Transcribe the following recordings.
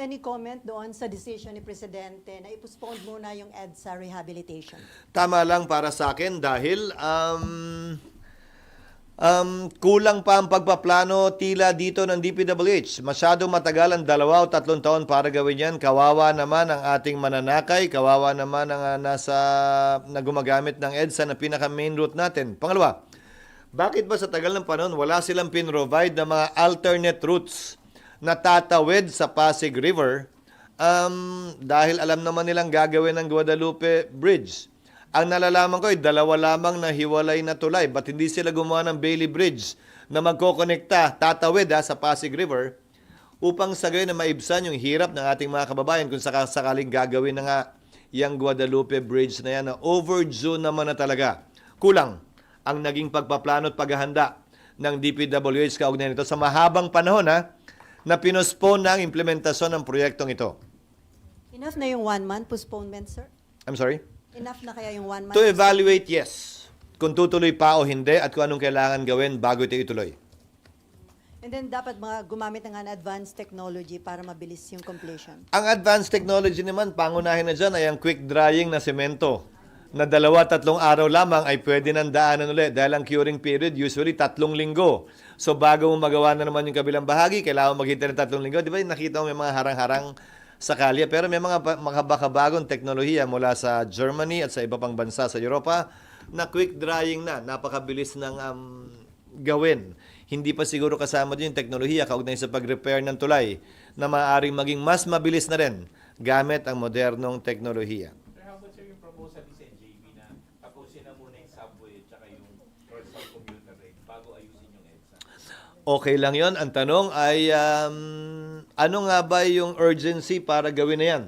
any comment doon sa decision ni Presidente na i-postpone muna yung EDSA rehabilitation? Tama lang para sa akin dahil um, um, kulang pa ang pagpaplano tila dito ng DPWH. Masyadong matagal ang dalawa o tatlong taon para gawin yan. Kawawa naman ang ating mananakay. Kawawa naman ang uh, nasa, na gumagamit ng EDSA na pinaka-main route natin. Pangalawa, bakit ba sa tagal ng panahon wala silang pin-provide ng mga alternate routes na tatawid sa Pasig River um, dahil alam naman nilang gagawin ng Guadalupe Bridge. Ang nalalaman ko ay dalawa lamang na hiwalay na tulay. Ba't hindi sila gumawa ng Bailey Bridge na magkokonekta, tatawid ha, sa Pasig River upang sa gayon na maibsan yung hirap ng ating mga kababayan kung saka- sakaling gagawin na nga yung Guadalupe Bridge na yan na overdue naman na talaga. Kulang ang naging pagpaplano at paghahanda ng DPWH kaugnay nito sa mahabang panahon ha, na pinospone na ang implementasyon ng proyektong ito. Enough na yung one-month postponement, sir? I'm sorry? Enough na kaya yung one-month? To evaluate, yes. Kung tutuloy pa o hindi at kung anong kailangan gawin bago ito ituloy. And then dapat mga gumamit ng advanced technology para mabilis yung completion. Ang advanced technology naman, pangunahin na dyan ay ang quick drying na semento na dalawa, tatlong araw lamang ay pwede nang daanan ulit dahil ang curing period usually tatlong linggo. So bago mo magawa na naman yung kabilang bahagi, kailangan maghintay ng tatlong linggo. Di ba nakita mo may mga harang-harang sa. Pero may mga, ba- mga bakabagong teknolohiya mula sa Germany at sa iba pang bansa sa Europa na quick drying na. Napakabilis ng um, gawin. Hindi pa siguro kasama din yung teknolohiya kaugnay sa pag-repair ng tulay na maaaring maging mas mabilis na rin gamit ang modernong teknolohiya. Na muna yung subway at saka yung personal commuter rate bago ayusin yung EDSA? Okay lang yon. Ang tanong ay, um, ano nga ba yung urgency para gawin na yan?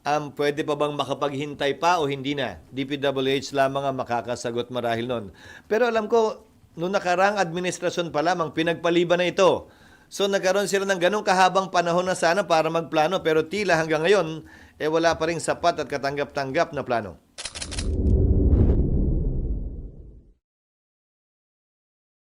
Um, pwede pa bang makapaghintay pa o hindi na? DPWH lamang ang makakasagot marahil nun. Pero alam ko, noong nakarang administrasyon pa lamang, pinagpaliban na ito. So nagkaroon sila ng ganong kahabang panahon na sana para magplano pero tila hanggang ngayon, eh wala pa rin sapat at katanggap-tanggap na plano.